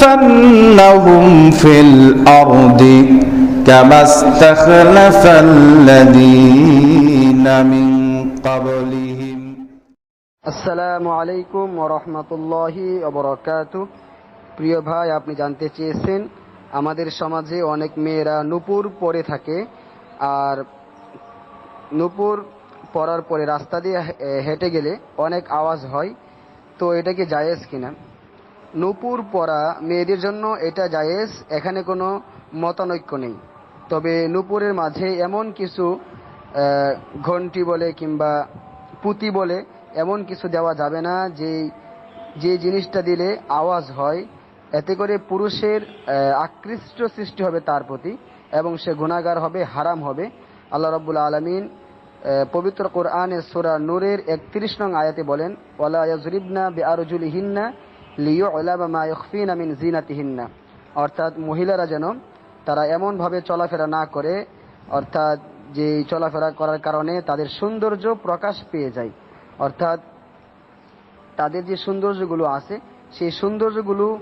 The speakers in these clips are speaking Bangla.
ليستخلفنهم في الأرض كما استخلف الذين من قبلهم আসসালামু আলাইকুম ওরহমতুল্লাহি অবরকাত প্রিয় ভাই আপনি জানতে চেয়েছেন আমাদের সমাজে অনেক মেয়েরা নুপুর পরে থাকে আর নুপুর পরার পরে রাস্তা দিয়ে হে- হেঁটে গেলে অনেক আওয়াজ হয় তো এটা কি জায়েজ কিনা নুপুর পরা মেয়েদের জন্য এটা জায়েজ, এখানে কোনো মতানৈক্য নেই। তবে নুপুরের মাঝে এমন কিছু ঘন্টি বলে কিংবা পুঁতি বলে এমন কিছু দেওয়া যাবে না যে যে জিনিসটা দিলে আওয়াজ হয়। এতে করে পুরুষের আকৃষ্ট সৃষ্টি হবে তার প্রতি এবং সে গুণাগার হবে, হারাম হবে। আল্লাহ রব্বুল আলমিন পবিত্র কোরআনে সুরা নূরের একত্রিশ নং আয়াতে বলেন, ওয়ালা ইয়াজরিবনা বিআরজুলিহিন্না লিয়ুলামা মা ইখফিনা মিন জিনাতিহিন্না অর্থাৎ মহিলারা যেন তারা এমনভাবে চলাফেরা না করে, অর্থাৎ যে চলাফেরা করার কারণে তাদের সৌন্দর্য প্রকাশ পেয়ে যায়। অর্থাৎ তাদের যে সৌন্দর্যগুলো আছে, সেই সৌন্দর্যগুলো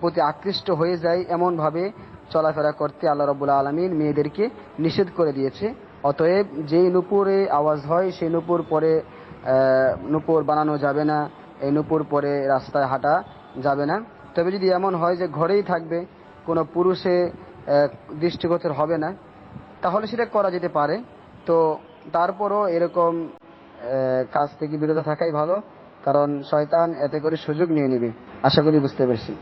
প্রতি আকৃষ্ট হয়ে যায় এমনভাবে চলাফেরা করতে আল্লাহ রবুল্লা আলমিন মেয়েদেরকে নিষেধ করে দিয়েছে। অতএব যেই নুপুরে আওয়াজ হয়, সেই নুপুর পরে নুপুর বানানো যাবে না। এই নুপুর পরে রাস্তায় হাঁটা যাবে না। তবে যদি এমন হয় যে ঘরেই থাকবে, কোনো পুরুষে দৃষ্টিগোচর হবে না, তাহলে সেটা করা যেতে পারে। তো তারপরও এরকম কাজ থেকে বিরত থাকাই ভালো, কারণ শয়তান এতে করে সুযোগ নিয়ে নেবে। আশা করি বুঝতে পেরেছি।